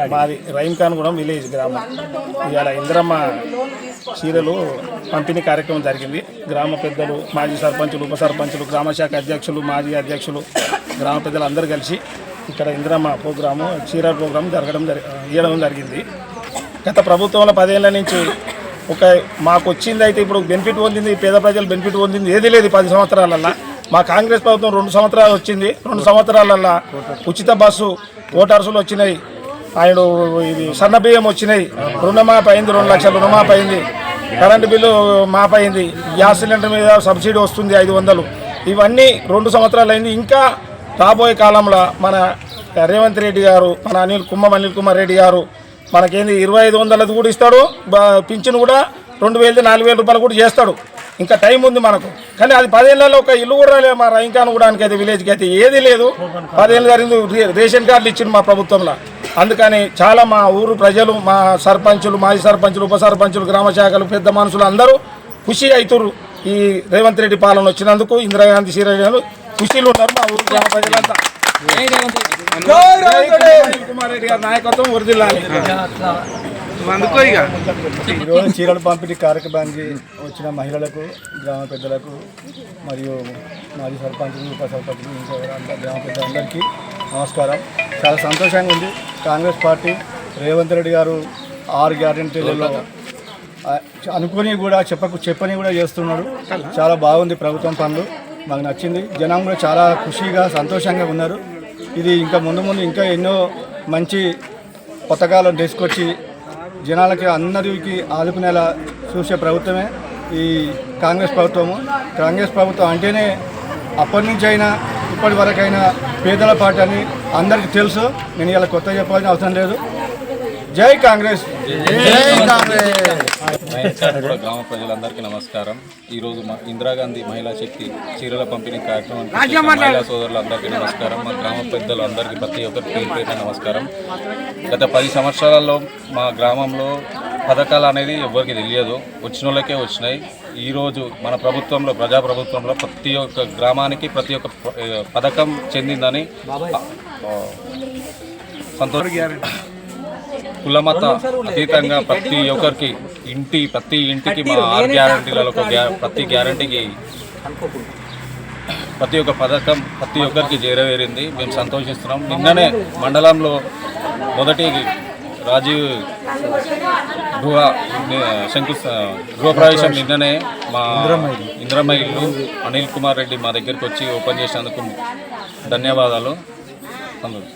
మాట్లాడి. మాది కూడా విలేజ్ గ్రామం. ఇవాళ ఇంద్రమ్మ చీరలు పంపిణీ కార్యక్రమం జరిగింది. గ్రామ పెద్దలు మాజీ సర్పంచులు ఉప సర్పంచులు గ్రామశాఖ అధ్యక్షులు మాజీ అధ్యక్షులు గ్రామ పెద్దలు అందరూ కలిసి ఇక్కడ ఇంద్రమ్మ ప్రోగ్రాము చీర ప్రోగ్రాం జరగడం ఇవ్వడం జరిగింది. గత ప్రభుత్వంలో పదేళ్ళ నుంచి ఒక మాకు వచ్చింది అయితే ఇప్పుడు బెనిఫిట్ పొందింది పేద ప్రజలు బెనిఫిట్ పొందింది ఏది లేదు పది సంవత్సరాలల్లో. మా కాంగ్రెస్ ప్రభుత్వం రెండు సంవత్సరాలు వచ్చింది. రెండు సంవత్సరాలల్లో ఉచిత బస్సు ఓటర్సులు వచ్చినాయి. ఆయన ఇది సన్న బియ్యం వచ్చినాయి. రుణమాఫీ అయింది రెండు లక్షల రుణమాఫీ అయింది. కరెంటు బిల్లు మాపైంది గ్యాస్ సిలిండర్ మీద సబ్సిడీ వస్తుంది ఐదు వందలు. ఇవన్నీ రెండు సంవత్సరాలు అయింది. ఇంకా రాబోయే కాలంలో మన రేవంత్ రెడ్డి గారు మన అనిల్ కుమ్మం అనిల్ కుమార్ రెడ్డి గారు మనకేంది ఇరవై ఐదు వందలది కూడా ఇస్తాడు. పింఛను కూడా రెండు వేలది నాలుగు వేల రూపాయలు కూడా చేస్తాడు. ఇంకా టైం ఉంది మనకు. కానీ అది పదేళ్ళలో ఒక ఇల్లు కూడా లేదు. మా రైంకాన్ కూడా అయితే విలేజ్కి అయితే ఏది లేదు. పదేళ్ళు జరిగింది. రే- రేషన్ కార్డులు ఇచ్చింది మా ప్రభుత్వంలో. అందుకని చాలా మా ఊరు ప్రజలు మా సర్పంచులు మాజీ సర్పంచులు ఉప సర్పంచులు గ్రామ శాఖలు పెద్ద మనుషులు అందరూ ఖుషి అవుతుర్రు ఈ రేవంత్ రెడ్డి పాలన వచ్చినందుకు ఇందిరాగాంధీ శ్రీరాజు ఖుషీలు ఉన్నారు మా ఊరు గ్రామ ప్రజలంతా. అనిల్ కుమార్ రెడ్డి గారి నాయకత్వం వరిదిల్లాలి అందుకో ఇక. ఈరోజు చీరల పంపిణీ కార్యక్రమానికి వచ్చిన మహిళలకు గ్రామ పెద్దలకు మరియు మాజీ సర్పంచులు ఉప సర్పంచులు ఇంకా గ్రామ పెద్దలందరికీ నమస్కారం. చాలా సంతోషంగా ఉంది. కాంగ్రెస్ పార్టీ రేవంత్ రెడ్డి గారు ఆరు గ్యారెంటీలలో అనుకుని కూడా చెప్పకు చెప్పని కూడా చేస్తున్నాడు. చాలా బాగుంది ప్రభుత్వం పనులు. మాకు నచ్చింది. జనం కూడా చాలా ఖుషిగా సంతోషంగా ఉన్నారు. ఇది ఇంకా ముందు ముందు ఇంకా ఎన్నో మంచి పథకాలను తీసుకొచ్చి జనాలకి అందరికి ఆదుకునేలా చూసే ప్రభుత్వమే ఈ కాంగ్రెస్ ప్రభుత్వము. కాంగ్రెస్ ప్రభుత్వం అంటేనే అప్పటి నుంచి అయినా ఇప్పటి వరకైనా పేదల పార్టీ అని అందరికీ తెలుసు. నేను ఇలా కొత్త చెప్పాల్సిన అవసరం లేదు. జై కాంగ్రెస్. కూడా గ్రామ ప్రజలందరికీ నమస్కారం. ఈ రోజు మా ఇందిరాగాంధీ మహిళా శక్తి చీరల పంపిణీ వచ్చేసిన మహిళా సోదరులందరికీ నమస్కారం. మా గ్రామ పెద్దలు అందరికీ ప్రతి ఒక్కరికి నమస్కారం. గత పది సంవత్సరాలలో మా గ్రామంలో పథకాలు అనేది ఎవరికి తెలియదు. వచ్చిన వాళ్ళకే వచ్చినాయి. ఈరోజు మన ప్రభుత్వంలో ప్రజా ప్రభుత్వంలో ప్రతి ఒక్క గ్రామానికి ప్రతి ఒక్క పథకం చెందిందని సంతోష కులమత అతీతంగా ప్రతి ఒక్కరికి ఇంటి ప్రతి ఇంటికి మా ఆరు గ్యారంటీలలో ఒక గ్యా ప్రతి గ్యారంటీకి ప్రతి ఒక్క పథకం ప్రతి ఒక్కరికి చేరవేరింది. మేము సంతోషిస్తున్నాం. నిన్ననే మండలంలో మొదటి రాజీవ్ గృహ శంకు గృహప్రవేశం నిన్ననే మా ఇంద్రమ్మ ఇల్లు అనిల్ కుమార్ రెడ్డి మా దగ్గరికి వచ్చి ఓపెన్ చేసినందుకు ధన్యవాదాలు. సంతోషం